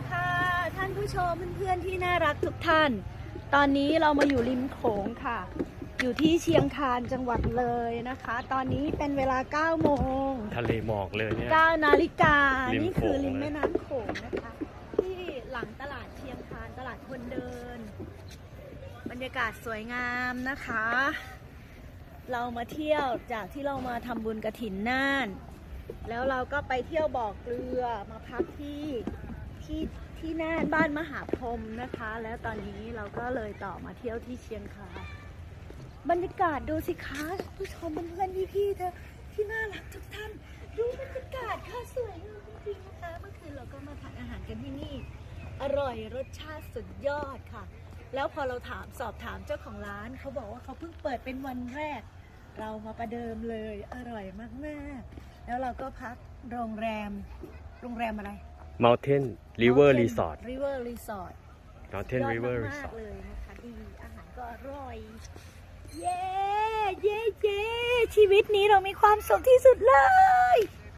ดีค่ะท่านผู้ชมเพื่อนๆที่น่ารักทุกท่าน ตอนนี้เรามาอยู่ริมโขงค่ะ อยู่ที่เชียงคานจังหวัดเลยนะคะ ตอนนี้เป็นเวลา9โมงทะเลหมอกเลยเนี่ย 9นาฬิกา ริมนี่คือโขงริมเลยแม่น้ำโขงนะคะ ที่หลังตลาดเชียงคานตลาดคนเดิน บรรยากาศสวยงามนะคะ เรามาเที่ยวจากที่เรามาทำบุญกระถินน่าน แล้วเราก็ไปเที่ยวบ่อเกลือมาพักที่ ที่ที่น่านบ้านมหาพรมนะคะ แล้วตอนนี้เราก็เลยต่อมาเที่ยวที่เชียงคานบรรยากาศดูสิคะผู้ชมเพื่อนๆพี่ๆเธอที่น่ารักทุกท่านดูบรรยากาศค่ะสวยงามจริงๆนะคะเมื่อคืนเราก็มาทานอาหารกันที่นี่ อร่อยรสชาติสุดยอดค่ะ แล้วพอเราถามสอบถามเจ้าของร้าน เขาบอกว่าเขาเพิ่งเปิดเป็นวันแรก เรามาประเดิมเลยอร่อยมากๆ แล้วเราก็พักโรงแรมโรงแรมอะไร Mountain River Resort River Resort Mountain ยอด River มาก Resort ๆเลยนะคะดีอาหารก็อร่อย เย้ เย้ เย้ ชีวิตนี้เรามีความสุขที่สุดเลย